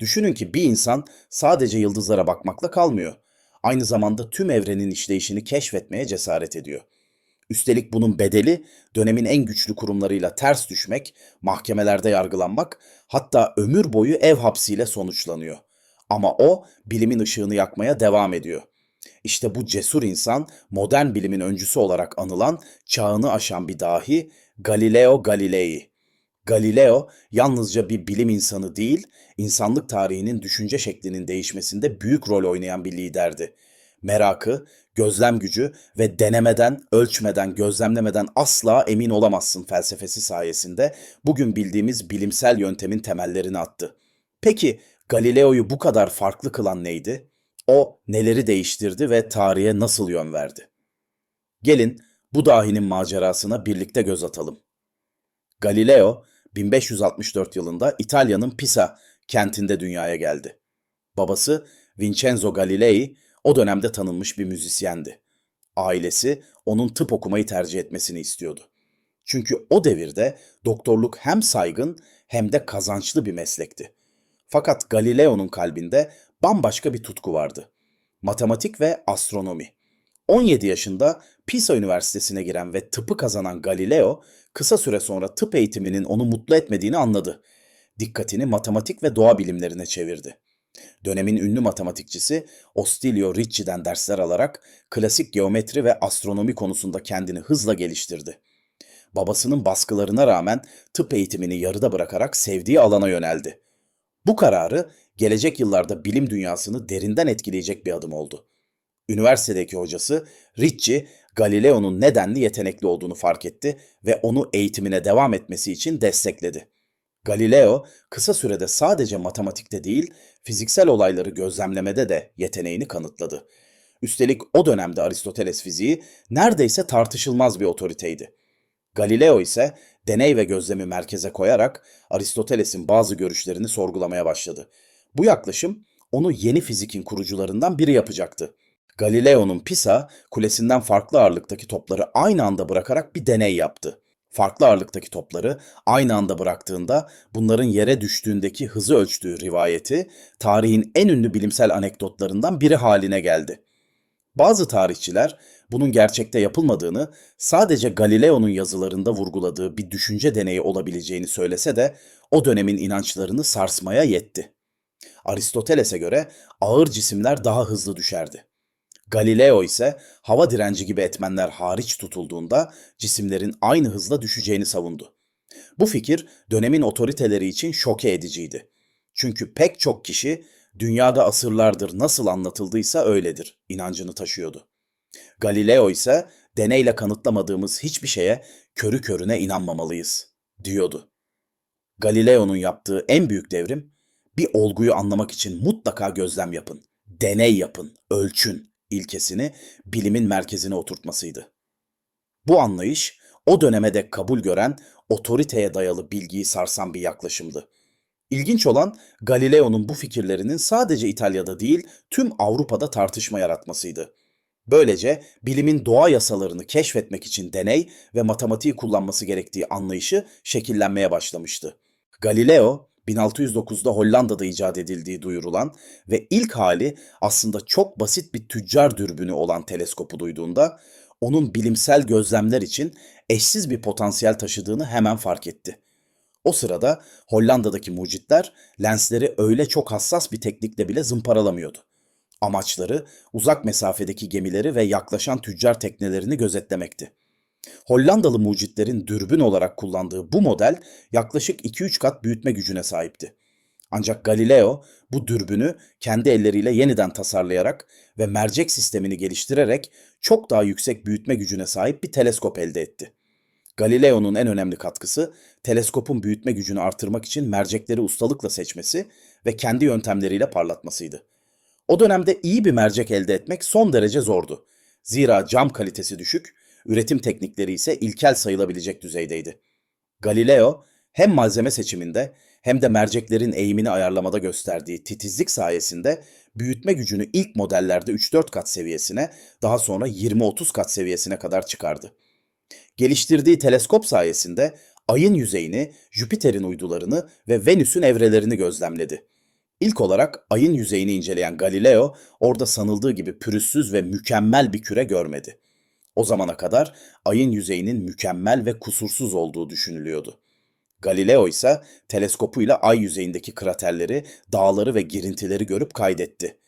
Düşünün ki bir insan sadece yıldızlara bakmakla kalmıyor. Aynı zamanda tüm evrenin işleyişini keşfetmeye cesaret ediyor. Üstelik bunun bedeli dönemin en güçlü kurumlarıyla ters düşmek, mahkemelerde yargılanmak, hatta ömür boyu ev hapsiyle sonuçlanıyor. Ama o bilimin ışığını yakmaya devam ediyor. İşte bu cesur insan modern bilimin öncüsü olarak anılan çağını aşan bir dahi Galileo Galilei. Galileo yalnızca bir bilim insanı değil, insanlık tarihinin düşünce şeklinin değişmesinde büyük rol oynayan bir liderdi. Merakı, gözlem gücü ve denemeden, ölçmeden, gözlemlemeden asla emin olamazsın felsefesi sayesinde bugün bildiğimiz bilimsel yöntemin temellerini attı. Peki Galileo'yu bu kadar farklı kılan neydi? O neleri değiştirdi ve tarihe nasıl yön verdi? Gelin bu dahinin macerasına birlikte göz atalım. Galileo 1564 yılında İtalya'nın Pisa kentinde dünyaya geldi. Babası Vincenzo Galilei o dönemde tanınmış bir müzisyendi. Ailesi onun tıp okumayı tercih etmesini istiyordu. Çünkü o devirde doktorluk hem saygın hem de kazançlı bir meslekti. Fakat Galileo'nun kalbinde bambaşka bir tutku vardı. Matematik ve astronomi. 17 yaşında Pisa Üniversitesi'ne giren ve tıpı kazanan Galileo, kısa süre sonra tıp eğitiminin onu mutlu etmediğini anladı. Dikkatini matematik ve doğa bilimlerine çevirdi. Dönemin ünlü matematikçisi Ostilio Ricci'den dersler alarak klasik geometri ve astronomi konusunda kendini hızla geliştirdi. Babasının baskılarına rağmen tıp eğitimini yarıda bırakarak sevdiği alana yöneldi. Bu kararı gelecek yıllarda bilim dünyasını derinden etkileyecek bir adım oldu. Üniversitedeki hocası Ricci, Galileo'nun nedenli yetenekli olduğunu fark etti ve onu eğitimine devam etmesi için destekledi. Galileo kısa sürede sadece matematikte değil, fiziksel olayları gözlemlemede de yeteneğini kanıtladı. Üstelik o dönemde Aristoteles fiziği neredeyse tartışılmaz bir otoriteydi. Galileo ise deney ve gözlemi merkeze koyarak Aristoteles'in bazı görüşlerini sorgulamaya başladı. Bu yaklaşım onu yeni fizikin kurucularından biri yapacaktı. Galileo'nun Pisa, kulesinden farklı ağırlıktaki topları aynı anda bırakarak bir deney yaptı. Farklı ağırlıktaki topları aynı anda bıraktığında bunların yere düştüğündeki hızı ölçtüğü rivayeti tarihin en ünlü bilimsel anekdotlarından biri haline geldi. Bazı tarihçiler bunun gerçekte yapılmadığını, sadece Galileo'nun yazılarında vurguladığı bir düşünce deneyi olabileceğini söylese de o dönemin inançlarını sarsmaya yetti. Aristoteles'e göre ağır cisimler daha hızlı düşerdi. Galileo ise hava direnci gibi etmenler hariç tutulduğunda cisimlerin aynı hızla düşeceğini savundu. Bu fikir dönemin otoriteleri için şoke ediciydi. Çünkü pek çok kişi dünyada asırlardır nasıl anlatıldıysa öyledir inancını taşıyordu. Galileo ise deneyle kanıtlamadığımız hiçbir şeye körü körüne inanmamalıyız diyordu. Galileo'nun yaptığı en büyük devrim bir olguyu anlamak için mutlaka gözlem yapın, deney yapın, ölçün ilkesini bilimin merkezine oturtmasıydı. Bu anlayış o döneme dek kabul gören otoriteye dayalı bilgiyi sarsan bir yaklaşımdı. İlginç olan Galileo'nun bu fikirlerinin sadece İtalya'da değil tüm Avrupa'da tartışma yaratmasıydı. Böylece bilimin doğa yasalarını keşfetmek için deney ve matematiği kullanması gerektiği anlayışı şekillenmeye başlamıştı. Galileo 1609'da Hollanda'da icat edildiği duyurulan ve ilk hali aslında çok basit bir tüccar dürbünü olan teleskopu duyduğunda onun bilimsel gözlemler için eşsiz bir potansiyel taşıdığını hemen fark etti. O sırada Hollanda'daki mucitler lensleri öyle çok hassas bir teknikle bile zımparalamıyordu. Amaçları uzak mesafedeki gemileri ve yaklaşan tüccar teknelerini gözetlemekti. Hollandalı mucitlerin dürbün olarak kullandığı bu model yaklaşık 2-3 kat büyütme gücüne sahipti. Ancak Galileo bu dürbünü kendi elleriyle yeniden tasarlayarak ve mercek sistemini geliştirerek çok daha yüksek büyütme gücüne sahip bir teleskop elde etti. Galileo'nun en önemli katkısı teleskopun büyütme gücünü artırmak için mercekleri ustalıkla seçmesi ve kendi yöntemleriyle parlatmasıydı. O dönemde iyi bir mercek elde etmek son derece zordu. Zira cam kalitesi düşük, üretim teknikleri ise ilkel sayılabilecek düzeydeydi. Galileo hem malzeme seçiminde hem de merceklerin eğimini ayarlamada gösterdiği titizlik sayesinde büyütme gücünü ilk modellerde 3-4 kat seviyesine, daha sonra 20-30 kat seviyesine kadar çıkardı. Geliştirdiği teleskop sayesinde Ay'ın yüzeyini, Jüpiter'in uydularını ve Venüs'ün evrelerini gözlemledi. İlk olarak ayın yüzeyini inceleyen Galileo, orada sanıldığı gibi pürüzsüz ve mükemmel bir küre görmedi. O zamana kadar ayın yüzeyinin mükemmel ve kusursuz olduğu düşünülüyordu. Galileo ise teleskopuyla ay yüzeyindeki kraterleri, dağları ve girintileri görüp kaydetti.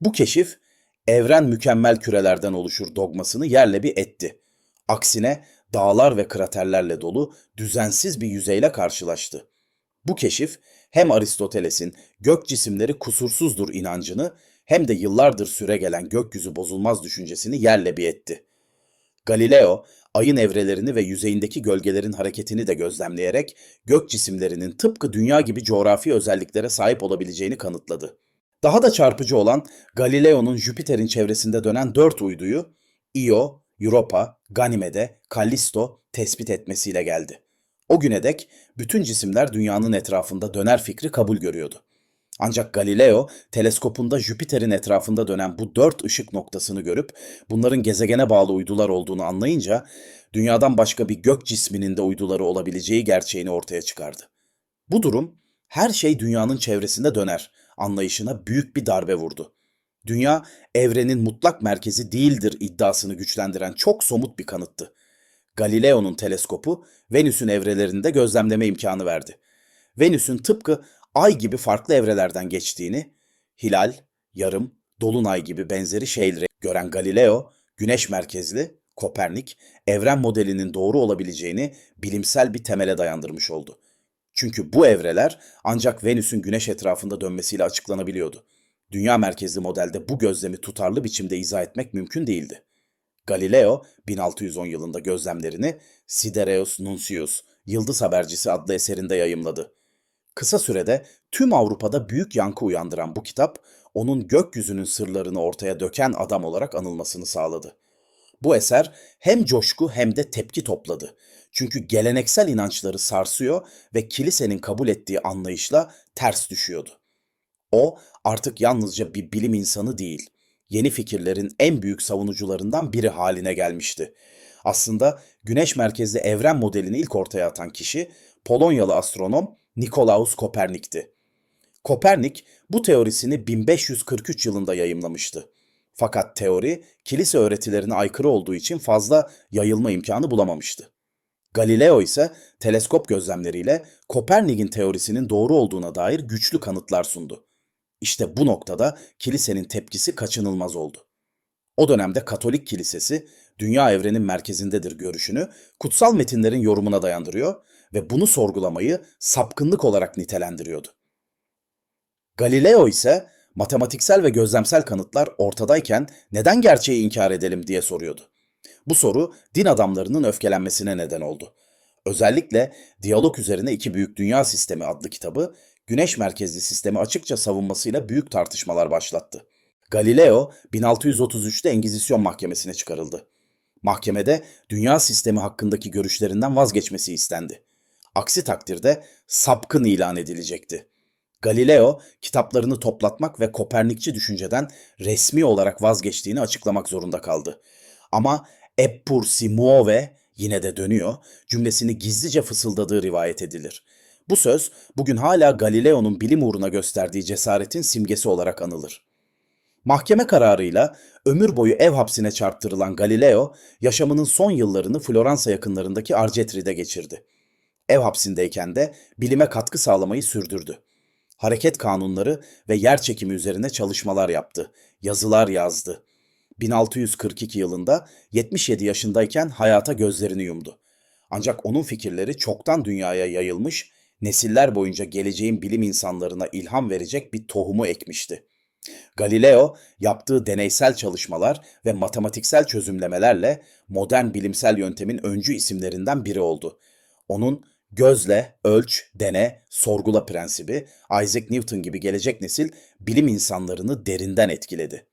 Bu keşif evren mükemmel kürelerden oluşur dogmasını yerle bir etti. Aksine dağlar ve kraterlerle dolu düzensiz bir yüzeyle karşılaştı. Bu keşif hem Aristoteles'in gök cisimleri kusursuzdur inancını hem de yıllardır süregelen gökyüzü bozulmaz düşüncesini yerle bir etti. Galileo, ayın evrelerini ve yüzeyindeki gölgelerin hareketini de gözlemleyerek gök cisimlerinin tıpkı dünya gibi coğrafi özelliklere sahip olabileceğini kanıtladı. Daha da çarpıcı olan Galileo'nun Jüpiter'in çevresinde dönen dört uyduyu Io, Europa, Ganymede, Kallisto tespit etmesiyle geldi. O güne dek bütün cisimler dünyanın etrafında döner fikri kabul görüyordu. Ancak Galileo teleskopunda Jüpiter'in etrafında dönen bu dört ışık noktasını görüp bunların gezegene bağlı uydular olduğunu anlayınca dünyadan başka bir gök cisminin de uyduları olabileceği gerçeğini ortaya çıkardı. Bu durum her şey dünyanın çevresinde döner anlayışına büyük bir darbe vurdu. Dünya evrenin mutlak merkezi değildir iddiasını güçlendiren çok somut bir kanıttı. Galileo'nun teleskopu Venüs'ün evrelerinde gözlemleme imkanı verdi. Venüs'ün tıpkı ay gibi farklı evrelerden geçtiğini, hilal, yarım, dolunay gibi benzeri şeyleri gören Galileo, güneş merkezli, Kopernik, evren modelinin doğru olabileceğini bilimsel bir temele dayandırmış oldu. Çünkü bu evreler ancak Venüs'ün güneş etrafında dönmesiyle açıklanabiliyordu. Dünya merkezli modelde bu gözlemi tutarlı biçimde izah etmek mümkün değildi. Galileo 1610 yılında gözlemlerini Sidereus Nuncius, Yıldız Habercisi adlı eserinde yayımladı. Kısa sürede tüm Avrupa'da büyük yankı uyandıran bu kitap, onun gökyüzünün sırlarını ortaya döken adam olarak anılmasını sağladı. Bu eser hem coşku hem de tepki topladı. Çünkü geleneksel inançları sarsıyor ve kilisenin kabul ettiği anlayışla ters düşüyordu. O artık yalnızca bir bilim insanı değil, yeni fikirlerin en büyük savunucularından biri haline gelmişti. Aslında güneş merkezli evren modelini ilk ortaya atan kişi Polonyalı astronom Nikolaus Kopernik'ti. Kopernik bu teorisini 1543 yılında yayımlamıştı. Fakat teori kilise öğretilerine aykırı olduğu için fazla yayılma imkanı bulamamıştı. Galileo ise teleskop gözlemleriyle Kopernik'in teorisinin doğru olduğuna dair güçlü kanıtlar sundu. İşte bu noktada kilisenin tepkisi kaçınılmaz oldu. O dönemde Katolik kilisesi dünya evrenin merkezindedir görüşünü kutsal metinlerin yorumuna dayandırıyor ve bunu sorgulamayı sapkınlık olarak nitelendiriyordu. Galileo ise matematiksel ve gözlemsel kanıtlar ortadayken neden gerçeği inkar edelim diye soruyordu. Bu soru din adamlarının öfkelenmesine neden oldu. Özellikle Diyalog üzerine iki büyük dünya sistemi adlı kitabı güneş merkezli sistemi açıkça savunmasıyla büyük tartışmalar başlattı. Galileo 1633'te Engizisyon Mahkemesi'ne çıkarıldı. Mahkemede dünya sistemi hakkındaki görüşlerinden vazgeçmesi istendi. Aksi takdirde sapkın ilan edilecekti. Galileo kitaplarını toplatmak ve Kopernikçi düşünceden resmi olarak vazgeçtiğini açıklamak zorunda kaldı. Ama Eppur si muove yine de dönüyor cümlesini gizlice fısıldadığı rivayet edilir. Bu söz bugün hala Galileo'nun bilim uğruna gösterdiği cesaretin simgesi olarak anılır. Mahkeme kararıyla ömür boyu ev hapsine çarptırılan Galileo, yaşamının son yıllarını Floransa yakınlarındaki Arcetri'de geçirdi. Ev hapsindeyken de bilime katkı sağlamayı sürdürdü. Hareket kanunları ve yer çekimi üzerine çalışmalar yaptı, yazılar yazdı. 1642 yılında 77 yaşındayken hayata gözlerini yumdu. Ancak onun fikirleri çoktan dünyaya yayılmış, nesiller boyunca geleceğin bilim insanlarına ilham verecek bir tohumu ekmişti. Galileo yaptığı deneysel çalışmalar ve matematiksel çözümlemelerle modern bilimsel yöntemin öncü isimlerinden biri oldu. Onun gözle, ölç, dene, sorgula prensibi Isaac Newton gibi gelecek nesil bilim insanlarını derinden etkiledi.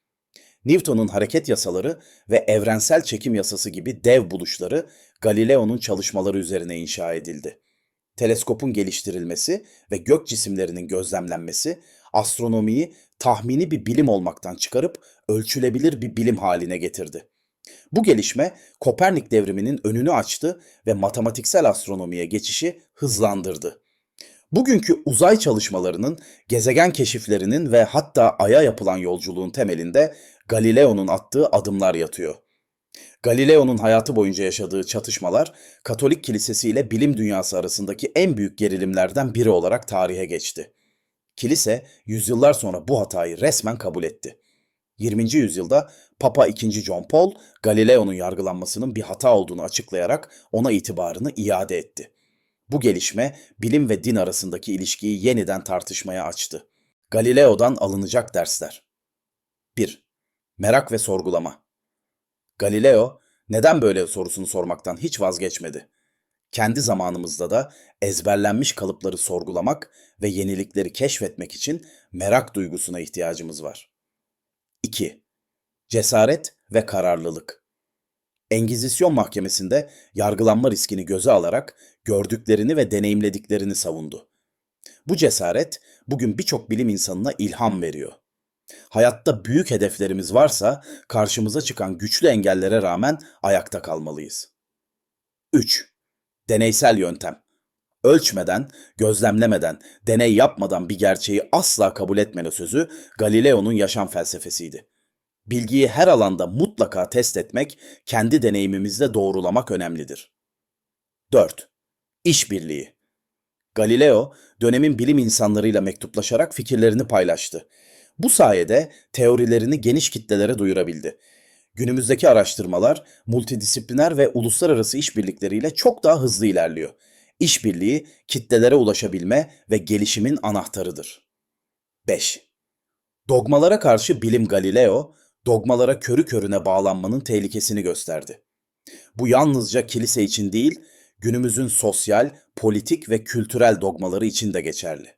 Newton'un hareket yasaları ve evrensel çekim yasası gibi dev buluşları Galileo'nun çalışmaları üzerine inşa edildi. Teleskopun geliştirilmesi ve gök cisimlerinin gözlemlenmesi astronomiyi tahmini bir bilim olmaktan çıkarıp ölçülebilir bir bilim haline getirdi. Bu gelişme Kopernik devriminin önünü açtı ve matematiksel astronomiye geçişi hızlandırdı. Bugünkü uzay çalışmalarının, gezegen keşiflerinin ve hatta Ay'a yapılan yolculuğun temelinde Galileo'nun attığı adımlar yatıyor. Galileo'nun hayatı boyunca yaşadığı çatışmalar, Katolik Kilisesi ile bilim dünyası arasındaki en büyük gerilimlerden biri olarak tarihe geçti. Kilise, yüzyıllar sonra bu hatayı resmen kabul etti. 20. yüzyılda Papa II. John Paul, Galileo'nun yargılanmasının bir hata olduğunu açıklayarak ona itibarını iade etti. Bu gelişme bilim ve din arasındaki ilişkiyi yeniden tartışmaya açtı. Galileo'dan alınacak dersler. 1. Merak ve sorgulama. Galileo neden böyle sorusunu sormaktan hiç vazgeçmedi. Kendi zamanımızda da ezberlenmiş kalıpları sorgulamak ve yenilikleri keşfetmek için merak duygusuna ihtiyacımız var. 2. Cesaret ve kararlılık. Engizisyon mahkemesinde yargılanma riskini göze alarak gördüklerini ve deneyimlediklerini savundu. Bu cesaret bugün birçok bilim insanına ilham veriyor. Hayatta büyük hedeflerimiz varsa karşımıza çıkan güçlü engellere rağmen ayakta kalmalıyız. 3. Deneysel yöntem. Ölçmeden, gözlemlemeden, deney yapmadan bir gerçeği asla kabul etmeme sözü Galileo'nun yaşam felsefesiydi. Bilgiyi her alanda mutlaka test etmek, kendi deneyimimizle doğrulamak önemlidir. 4. İşbirliği. Galileo, dönemin bilim insanlarıyla mektuplaşarak fikirlerini paylaştı. Bu sayede teorilerini geniş kitlelere duyurabildi. Günümüzdeki araştırmalar multidisipliner ve uluslararası işbirlikleriyle çok daha hızlı ilerliyor. İşbirliği kitlelere ulaşabilme ve gelişimin anahtarıdır. 5. Dogmalara karşı bilim Galileo, dogmalara körü körüne bağlanmanın tehlikesini gösterdi. Bu yalnızca kilise için değil, günümüzün sosyal, politik ve kültürel dogmaları için de geçerli.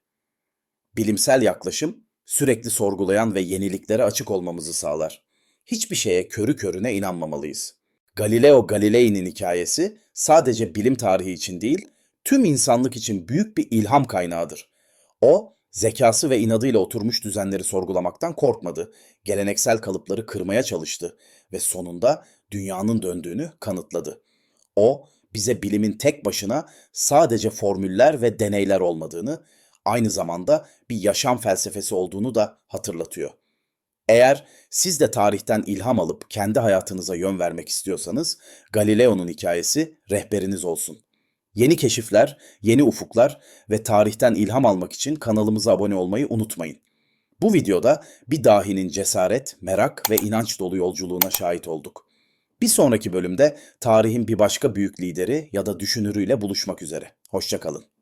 Bilimsel yaklaşım sürekli sorgulayan ve yeniliklere açık olmamızı sağlar. Hiçbir şeye körü körüne inanmamalıyız. Galileo Galilei'nin hikayesi sadece bilim tarihi için değil, tüm insanlık için büyük bir ilham kaynağıdır. O, zekası ve inadıyla oturmuş düzenleri sorgulamaktan korkmadı, geleneksel kalıpları kırmaya çalıştı ve sonunda dünyanın döndüğünü kanıtladı. O, bize bilimin tek başına sadece formüller ve deneyler olmadığını, aynı zamanda bir yaşam felsefesi olduğunu da hatırlatıyor. Eğer siz de tarihten ilham alıp kendi hayatınıza yön vermek istiyorsanız Galileo'nun hikayesi rehberiniz olsun. Yeni keşifler, yeni ufuklar ve tarihten ilham almak için kanalımıza abone olmayı unutmayın. Bu videoda bir dahinin cesaret, merak ve inanç dolu yolculuğuna şahit olduk. Bir sonraki bölümde tarihin bir başka büyük lideri ya da düşünürüyle buluşmak üzere. Hoşçakalın.